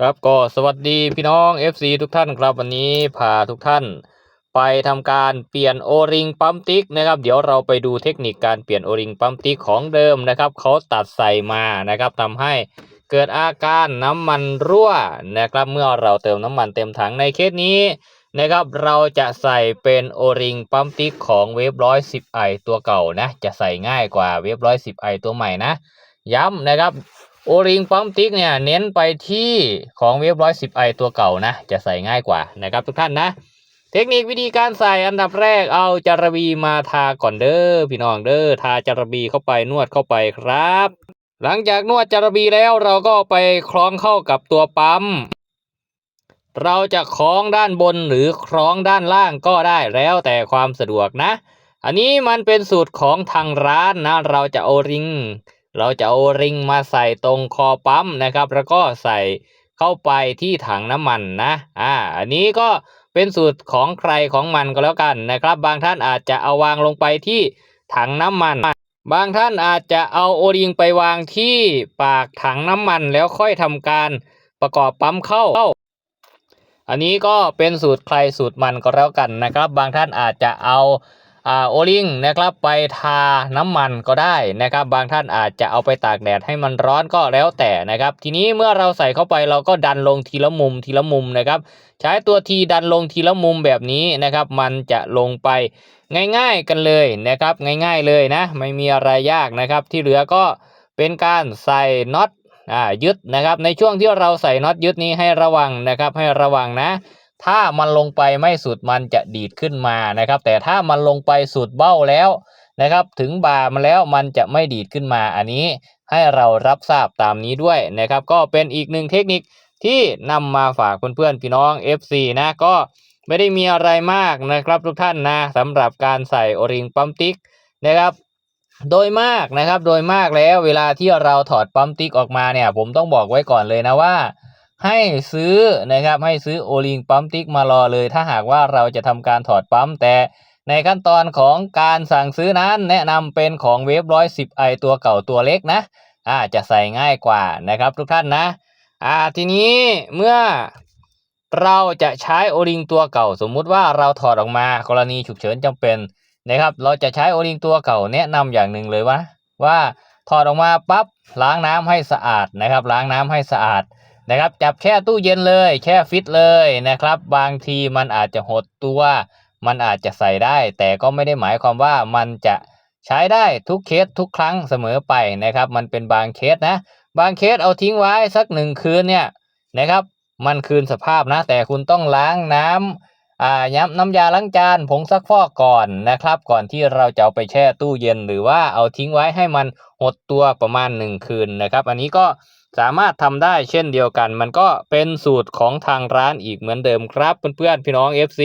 ครับก็สวัสดีพี่น้อง FC ทุกท่านครับวันนี้พาทุกท่าน ไปทำการเปลี่ยนโอริงปั๊มติ๊กนะครับ เดี๋ยวเราไปดูเทคนิคการเปลี่ยนโอริงปั๊มติ๊กของเดิมนะครับเขาตัดใส่มานะครับทำให้เกิดอาการน้ำมันรั่วนะครับ เมื่อเราเติมน้ำมันเต็มถังในเคสนี้นะครับ เราจะใส่เป็นโอริงปั๊มติ๊กของเวฟร้อยสิบไอตัวเก่านะจะใส่ง่ายกว่าเวฟร้อยสิบไอตัวใหม่นะ ย้ำนะครับ โอริงปั๊มติ๊กเนี่ยเน้นไปที่ของเวฟร้อยสิบไอตัวเก่านะ จะใส่ง่ายกว่านะครับทุกท่านนะ เทคนิควิธีการใส่อันดับแรกเอาจารบีมาทาก่อนเด้อพี่น้องเด้อทาจารบีเข้าไปนวดเข้าไปครับ หลังจากนวดจารบีแล้วเราก็ไปคล้องเข้ากับตัวปั๊มเราจะคล้องด้านบนหรือคล้องด้านล่างก็ได้แล้วแต่ความสะดวกนะ อันนี้มันเป็นสูตรของทางร้านนะ เราจะเอริง เราจะเอาริงมาใส่ตรงคอปั๊มนะครับ แล้วก็ใส่เข้าไปที่ถังน้ำมันนะอ่าอันนี้ก็เป็นสูตรของใครของมันก็แล้วกันนะครับ บางท่านอาจจะเอาวางลงไปที่ถังน้ำมัน บางท่านอาจจะเอาโอริงไปวางที่ปากถังน้ำมันแล้วค่อยทำการประกอบปั๊มเข้า อันนี้ก็เป็นสูตรใครสูตรมันก็แล้วกันนะครับ บางท่านอาจจะเอาอ่า โอลิงนะครับไปทาน้ำมันก็ได้นะครับ บางท่านอาจจะเอาไปตากแดดให้มันร้อนก็แล้วแต่นะครับ ทีนี้เมื่อเราใส่เข้าไปเราก็ดันลงทีละมุมทีละมุมนะครับ ใช้ตัวทีดันลงทีละมุมแบบนี้นะครับ มันจะลงไปง่ายๆกันเลยนะครับ ง่ายๆเลยนะ ไม่มีอะไรยากนะครับ ที่เหลือก็เป็นการใส่น็อตอ่ายึดนะครับ ในช่วงที่เราใส่น็อตยึดนี้ให้ระวังนะครับ ให้ระวังนะ ถ้ามันลงไปไม่สุดมันจะดีดขึ้นมานะครับ แต่ถ้ามันลงไปสุดเบ้าแล้วนะครับ ถึงบ่ามันแล้วมันจะไม่ดีดขึ้นมา อันนี้ให้เรารับทราบตามนี้ด้วยนะครับ ก็เป็นอีกหนึ่งเทคนิคที่นำมาฝากเพื่อนๆพี่น้อง FC นะก็ไม่ได้มีอะไรมากนะครับทุกท่านนะสำหรับการใส่โอริงปั๊มติ๊กนะครับ โดยมากนะครับโดยมากแล้วเวลาที่เราถอดปั๊มติ๊กออกมาเนี่ย ผมต้องบอกไว้ก่อนเลยนะว่า ให้ซื้อนะครับให้ซื้อโอลิงปั๊มติ๊กมารอเลย ถ้าหากว่าเราจะทำการถอดปั๊มแต่ในขั้นตอนของการสั่งซื้อนั้นแนะนำเป็นของเวฟร้อยสิบไอตัวเก่าตัวเล็กนะอ่าจะใส่ง่ายกว่านะครับทุกท่านนะอ่าทีนี้เมื่อเราจะใช้โอลิงตัวเก่า สมมุติว่าเราถอดออกมากรณีฉุกเฉินจำเป็นนะครับ เราจะใช้โอลิงตัวเก่าแนะนำอย่างหนึ่งเลยว่าว่าถอดออกมาปั๊บล้างน้ำให้สะอาดนะครับ ล้างน้ำให้สะอาด นะครับจับแช่ตู้เย็นเลย แช่ฟิตเลยนะครับ บางทีมันอาจจะหดตัว มันอาจจะใส่ได้ แต่ก็ไม่ได้หมายความว่ามันจะใช้ได้ทุกเคสทุกครั้งเสมอไปนะครับ มันเป็นบางเคสนะ บางเคสเอาทิ้งไว้สักหนึ่งคืนเนี่ยนะครับ มันคืนสภาพนะ แต่คุณต้องล้างน้ำอ่าย้ำน้ำยาล้างจานผงซักฟอกก่อนนะครับ ก่อนที่เราจะเอาไปแช่ตู้เย็นหรือว่าเอาทิ้งไว้ให้มันหดตัวประมาณหนึ่งคืนนะครับ อันนี้ก็ สามารถทำได้เช่นเดียวกัน มันก็เป็นสูตรของทางร้านอีกเหมือนเดิมครับ เพื่อนๆพี่น้อง FC